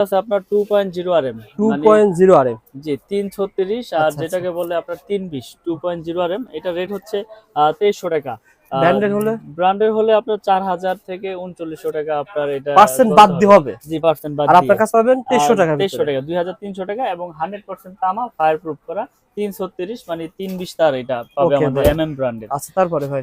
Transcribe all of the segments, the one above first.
আছে আপনার জি আর আচ্ছা, যেটাকে বলে আপনার এটা রেট হচ্ছে টাকা। হলে? হলে থেকে উনচল্লিশশো টাকা আপনার এটা পার্সেন্ট বাদ দিয়ে হবে? জি পার্সেন্ট বাদ আর আপনার কাছে পাবেন তেইশশো টাকা এবং হান্ড্রেড পার্সেন্ট তামা ফায়ার প্রুফ করা তিন ছত্রিশ মানে তিন বিশ তার এটা পাবে আমাদের ব্র্যান্ডের আচ্ছা তারপরে ভাই।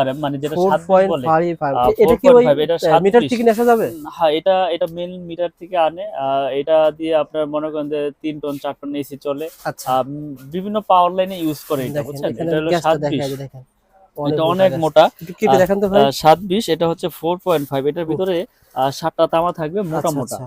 আর মানে যেটা বলে। এটা কি ওই 4.5 এটা সাত মিটার থেকে নিয়ে যাবে? হ্যাঁ এটা এটা মেন মিটার থেকে আনে। এটা দিয়ে আপনার মনে করেন যে টন টন এসি চলে। আচ্ছা। বিভিন্ন পাওয়ার লাইনে ইউজ করে এটা বুঝছেন? হলো দেখেন। অনেক মোটা কেটে দেখান তো ভাই। আহ, সাত বিশ এটা হচ্ছে ফোর পয়েন্ট ফাইভ এটার ভিতরে সাতটা তামা থাকবে মোটা আচ্ছা, মোটা। আচ্ছা,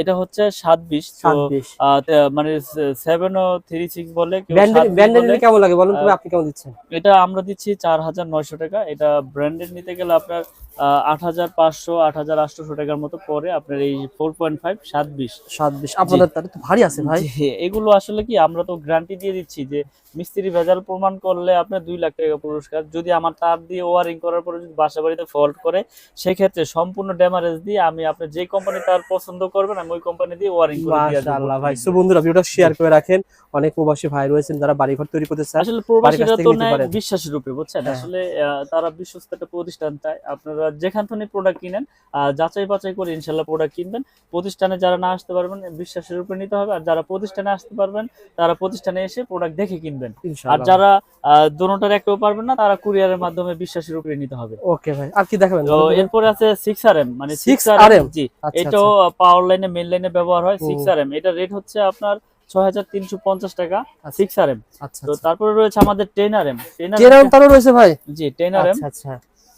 এটা হচ্ছে সাত বিশ তো মানে সেভেন ও থ্রি সিক্স বলে কেউ ব্যান্ডেড 7 ব্যান্ডেড বলে। কেমন লাগে বলুন তুমি আপনি কেমন দিচ্ছেন? এটা আমরা দিচ্ছি চার হাজার নয়শো টাকা। এটা ব্র্যান্ডেড নিতে গেলে আপনার আট হাজার পাঁচশো আট হাজার আটশোশো টাকার মতো পরে আপনার এই ফোর পয়েন্ট ফাইভ সাত বিশ। সাত বিশ। আপনাদের তো ভারী আছে ভাই। এগুলো আসলে কি আমরা তো গ্যারান্টি দিয়ে দিচ্ছি যে মিস্ত্রি ভেজাল প্রমাণ করলে আপনার দুই লাখ টাকা পুরস্কার। যদি আমার তার দিয়ে ওয়ারিং করার পরে যদি বাসা বাড়িতে ফল্ট করে সেক্ষেত্রে সম্পূর্ণ ড্যামারেজ দিয়ে আমি আপনি যে কোম্পানি তার পছন্দ করবেন আমি ওই কোম্পানি দিয়ে ওয়ারিং করে দিয়ে আসব। মাশাআল্লাহ ভাই। সো বন্ধুরা ভিডিওটা শেয়ার করে রাখেন। অনেক প্রবাসী ভাই রয়েছেন যারা বাড়িঘর তৈরি করতে চান আসলে প্রবাসীরা তো। বিশ্বাসের রূপে বুঝছেন? হ্যাঁ। আসলে তারা বিশ্বস্ত একটা প্রতিষ্ঠান চায় আপনারা যেখান থেকে প্রোডাক্ট কিনেন যাচাই বাছাই করে ইনশাল্লাহ প্রোডাক্ট কিনবেন। প্রতিষ্ঠানে যারা না আসতে পারবেন বিশ্বাসের উপরে নিতে হবে। আর যারা প্রতিষ্ঠানে আসতে পারবেন তারা প্রতিষ্ঠানে এসে প্রোডাক্ট দেখে কিনবেন। আর যারা দোনোটার একটাও পারবেন না তারা কুরিয়ারের মাধ্যমে বিশ্বাসের উপরে নিতে হবে। ওকে ভাই আর কি দেখাবেন? তো এরপরে আছে সিক্স আর এম মানে 6 সিক্স আর RM? জি। আচ্ছা, এটাও পাওয়ার লাইনে মেন লাইনে ব্যবহার হয় হুম। সিক্স আর এম এটা রেট হচ্ছে আপনার ছয় হাজার তিনশো পঞ্চাশ টাকা আচ্ছা। সিক্স আর এম আচ্ছা তো তারপরে রয়েছে আমাদের ten R M ten R জেরাম তারও রয়েছে ভাই? জি টেন আর এম আচ্ছা আচ্ছা।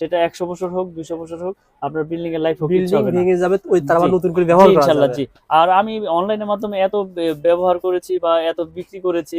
সেটা একশো বছর হোক দুইশো বছর হোক আপনার বিল্ডিং এর লাইফ হোক কিচ্ছু হবে ভেঙে যাবে ওই তার আবার নতুন করে ব্যবহার করা জি। আর আমি অনলাইনের মাধ্যমে এত ব্যবহার করেছি বা এত বিক্রি করেছি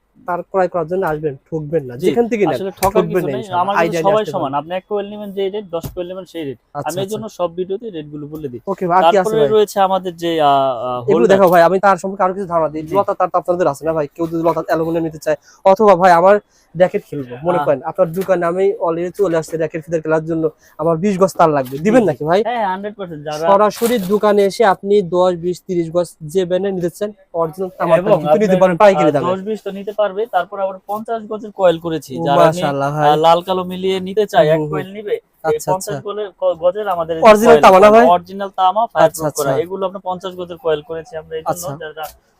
তার ক্রয় করার জন্য আসবেন ঠকবেন না। যেখান থেকে ঠকবেন আমার সবাই সমান। আপনি এক কোয়েল নেবেন যে রেট দশ কোয়েল নেবেন সেই রেট আচ্ছা, আমি এই জন্য সব ভিডিওতে রেটগুলো বলে দিই। ওকে ভাই আর কি আছে রয়েছে আমাদের যে এগুলো দেখো ভাই আমি তার সম্পর্কে আরও কিছু ধারণা দিই। লতা তার তো আপনাদের আছে না ভাই? কেউ যদি লতা অ্যালুমিনিয়াম নিতে চায় অথবা ভাই আমার র্যাকেট খেলব মনে হ্যাঁ। করেন আপনার দোকানে আমি অলরেডি চলে আসছে র্যাকেট ফিদার খেলার জন্য আমার বিশ গজ তার লাগবে। দিবেন। নাকি ভাই? হ্যাঁ সরাসরি দোকানে এসে আপনি দশ বিশ তিরিশ গজ যে ব্যানে নিতে চান অরিজিনাল নিতে পারেন পাইকারি আহ, দামে দশ বিশ তো নিতে পারবে তারপর আবার পঞ্চাশ গজের কয়েল করেছি যারা লাল কালো মিলিয়ে নিতে চাই এক। কয়েল নিবে আচ্ছা আচ্ছা গজের আমাদের? অরিজিনাল তামা ফায়ার আচ্ছা, করা। এগুলো আমরা পঞ্চাশ গজের কয়েল করেছি আমরা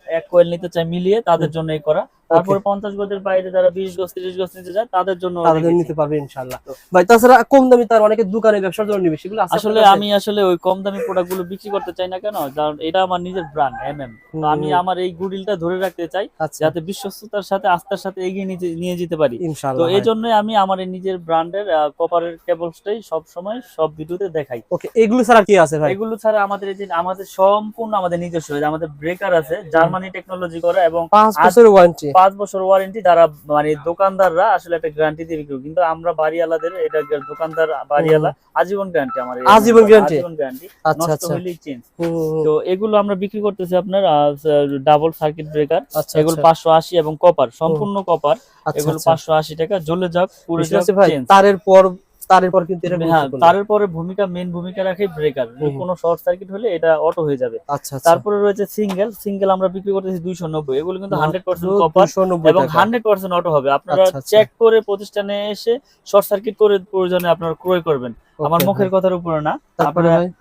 এক কয়েল নিতে চাই মিলিয়ে তাদের জন্য এই করা তারপরে পঞ্চাশ গজের বাইরে যারা বিশ গজ তিরিশ গজ নিতে চায় তাদের জন্য তাদের নিতে পারবে ইনশাআল্লাহ। ভাই তাছাড়া কম দামি তার অনেকে দোকানে ব্যবসার জন্য নিবে সেগুলো আসলে আমি আসলে ওই কম দামি প্রোডাক্টগুলো বিক্রি করতে চাই না কেন? কারণ এটা আমার নিজের ব্র্যান্ড এম এম আমি আমার এই গুডিলটা ধরে রাখতে চাই আচ্ছা। যাতে বিশ্বস্ততার সাথে আস্থার সাথে এগিয়ে নিয়ে- যেতে পারি। তো এই জন্য আমি আমার নিজের ব্র্যান্ডের কপারের কেবলসটাই সব সময় সব ভিডিওতে দেখাই। ওকে এগুলো ছাড়া কি আছে ভাই? এগুলো ছাড়া আমাদের এই যে আমাদের সম্পূর্ণ আমাদের নিজস্ব আমাদের ব্রেকার আছে জার্মানি টেকনোলজি করা এবং বছরের ওয়ারেন্টি পাঁচ বছর ওয়ারেন্টি তারা মানে দোকানদাররা আসলে একটা গ্যারান্টি দিয়ে বিক্রি কিন্তু আমরা বাড়িওয়ালাদের এটা দোকানদার বাড়িওয়ালা আজীবন গ্যারান্টি আমার আজীবন গ্যারান্টি আচ্ছা নষ্ট আচ্ছা। চেঞ্জ। তো এগুলো আমরা বিক্রি করতেছি আপনার ডাবল সার্কিট ব্রেকার এগুলো আচ্ছা পাঁচশো আশি এবং কপার সম্পূর্ণ কপার আচ্ছা এগুলো আচ্ছা। পাঁচশো আশি টাকা জ্বলে যাক পুরো তারের পর তারের পর কিন্তু এটা হ্যাঁ তারের পরে ভূমিকা মেন ভূমিকা রাখে ব্রেকার। কোনো শর্ট সার্কিট হলে এটা অটো হয়ে যাবে। আচ্ছা আচ্ছা। তারপরে রয়েছে সিঙ্গেল সিঙ্গেল আমরা বিক্রি করতেছি দুইশো নব্বই। এগুলো কিন্তু হান্ড্রেড কপার এবং টাকা। হান্ড্রেড পার্সেন্ট অটো হবে। আপনারা আচ্ছা, আচ্ছা। চেক করে প্রতিষ্ঠানে এসে শর্ট সার্কিট করে প্রয়োজনে আপনারা ক্রয় করবেন। আমার মুখের কথার উপরে না। তারপরে আপনারা-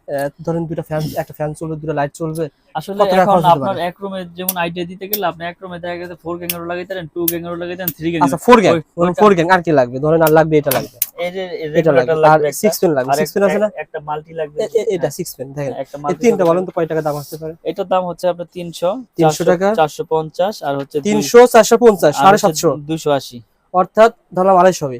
ধরেন দুটো ফ্যান একটা ফ্যান চলবে দুটো লাইট চলবে আসলে এখন আপনার? এক রুমে যেমন আইডিয়া দিতে গেলে আপনি এক রুমে দেখা গেছে ফোর গ্যাং এরও লাগাইতে পারেন টু গ্যাং এরও লাগাইতে পারেন থ্রি গ্যাং আচ্ছা ফোর গ্যাং ওই- ওইটা- ফোর গ্যাং আর কি লাগবে? ধরেন আর লাগবে এটা লাগবে। এই যে এটা লাগবে আর পেন লাগবে। পেন আছে না? একটা- মাল্টি লাগবে। এটা সিক্স পেন দেখেন। হ্যাঁ, এই তিনটা বলেন তো কয় টাকা দাম আসতে পারে? এটার দাম হচ্ছে আপনার তিনশো 300 টাকা? চারশো পঞ্চাশ আর হচ্ছে তিনশো চারশো পঞ্চাশ সাড়ে সাতশো। দুইশো আশি। অর্থাৎ ধরলাম আড়াইশো হবে।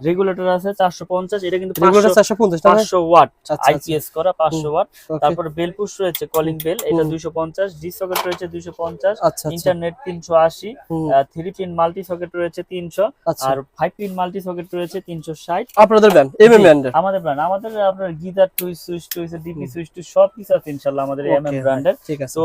রেগুলেটর আছে চারশো পঞ্চাশ এটা কিন্তু রেগুলার চারশো পঞ্চাশ টাকা পাঁচশো ওয়াট আচ্ছা আচ্ছা আইপিএস করা পাঁচশো ওয়াট। okay, তারপরে বেল পুশ রয়েছে কলিং বেল এটা হুম। দুইশো পঞ্চাশ ডি সকেট রয়েছে দুইশো পঞ্চাশ আচ্ছা আচ্ছা। ইন্টারনেট তিনশো আশি হুম, থ্রি পিন মাল্টি সকেট রয়েছে তিনশো আচ্ছা। আর ফাইভ পিন মাল্টি সকেট রয়েছে তিনশো ষাট। আপনাদের ব্যান্ড এম এম ব্র্যান্ডের আমাদের ব্র্যান্ড আমাদের আপনার গিজার টুইস সুইচ টুইস ডিপি সুইচ টুইস সব কিছু আছে ইনশাল্লাহ আমাদের এম এম ব্র্যান্ডের ঠিক আছে। তো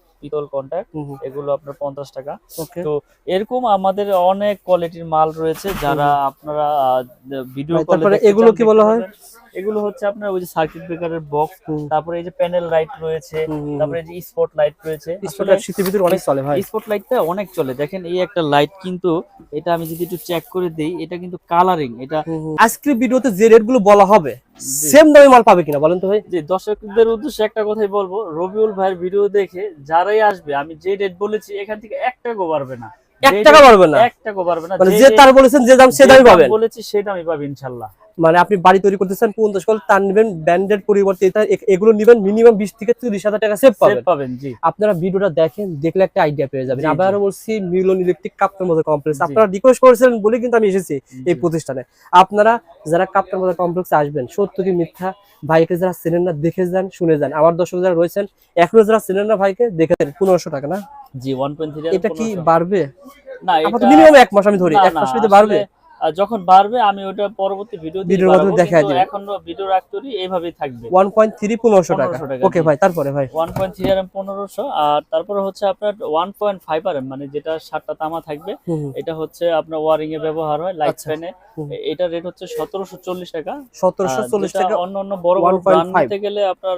পিতল কন্ট্যাক্ট এগুলো আপনার পঞ্চাশ টাকা। তো এরকম আমাদের অনেক কোয়ালিটির মাল রয়েছে যারা আপনারা ভিডিও এগুলো কি বলা হয়? এগুলো হচ্ছে আপনার ওই যে সার্কিট ব্রেকারের বক্স তারপরে এই যে প্যানেল লাইট রয়েছে তারপরে এই যে স্পট লাইট রয়েছে। আসলে শীতের ভিতরে অনেক চলে ভাই। স্পট লাইটটা অনেক চলে। দেখেন এই একটা লাইট কিন্তু এটা আমি যদি একটু চেক করে দেই এটা কিন্তু কালারিং এটা আজকের ভিডিওতে যে রেটগুলো বলা হবে সেম দামে মাল পাবে কিনা বলেন তো ভাই? যে দর্শকদের উদ্দেশ্যে একটা কথাই বলব রবিউল ভাইয়ের ভিডিও দেখে যারাই আসবে আমি যে রেট বলেছি এখান থেকে এক টাকাও পারবে না। এক টাকা পারবে না? এক টাকাও পারবে না। মানে যে তার বলেছেন যে দাম সে দামই দাম পাবেন। বলেছি সেই দামই পাবে ইনশাল্লাহ। মানে আপনি বাড়ি তৈরি করতেছেন পঞ্চাশ কল তার নেবেন ব্যান্ডের পরিবর্তে এগুলো নেবেন মিনিমাম বিশ থেকে তিরিশ হাজার টাকা সেভ পাবেন। আপনারা ভিডিওটা দেখেন দেখলে একটা আইডিয়া পেয়ে যাবেন। আবারও বলছি মিলন ইলেকট্রিক কাপ্তান মধ্যে কমপ্লেক্স আপনারা রিকোয়েস্ট করেছিলেন বলে কিন্তু আমি এসেছি এই প্রতিষ্ঠানে। আপনারা যারা কাপ্তান মধ্যে কমপ্লেক্সে আসবেন সত্য কি মিথ্যা ভাইকে যারা চেনেন না দেখে যান শুনে যান। আমার দর্শক যারা রয়েছেন এখনও যারা চেনেন না ভাইকে দেখে যান। পনেরোশো টাকা না? জি ওয়ান পয়েন্ট এটা কি বাড়বে? না মিনিমাম এক মাস আমি ধরি। এক মাস বাড়বে? যখন বাড়বে আমি ওটা পরবর্তী ভিডিও ভিডিওর মাধ্যমে দেখায় দিবেন। এখন ভিডিও রাখতে এইভাবেই থাকবে। ওয়ান পয়েন্ট থ্রি পনেরোশো টাকা। 1500 টাকা, ওকে ভাই তারপরে ভাই। One point three R M পনেরোশো। আর তারপরে হচ্ছে আপনার one point five R M মানে যেটা সাতটা তামা থাকবে। এটা হচ্ছে আপনার ওয়ারিং এ ব্যবহার হয় লাইট আচ্ছা। ফ্যানে এটা রেট হচ্ছে সতেরোশো চল্লিশ টাকা। সতেরোশো আর চল্লিশ যেটা টাকা অন্য অন্য বড় বড় 1.5 ব্র্যান্ড নিতে গেলে আপনার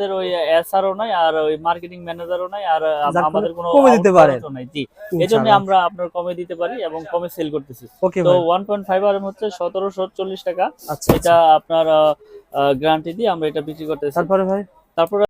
ওই এসআরও নাই আর ওই মার্কেটিং ম্যানেজারও নাই আর আমাদের কোনো কমে দিতে পারে। নাই জি। এজন্য আমরা আপনার কমে দিতে পারি এবং কমে সেল করতেছি। তো ভাই। ওয়ান পয়েন্ট ফাইভ আর হচ্ছে সতেরোশো চল্লিশ টাকা। আচ্ছা এটা আপনার গ্যারান্টি দিয়ে আমরা এটা বিক্রি করতেছি। তারপরে ভাই? তারপরে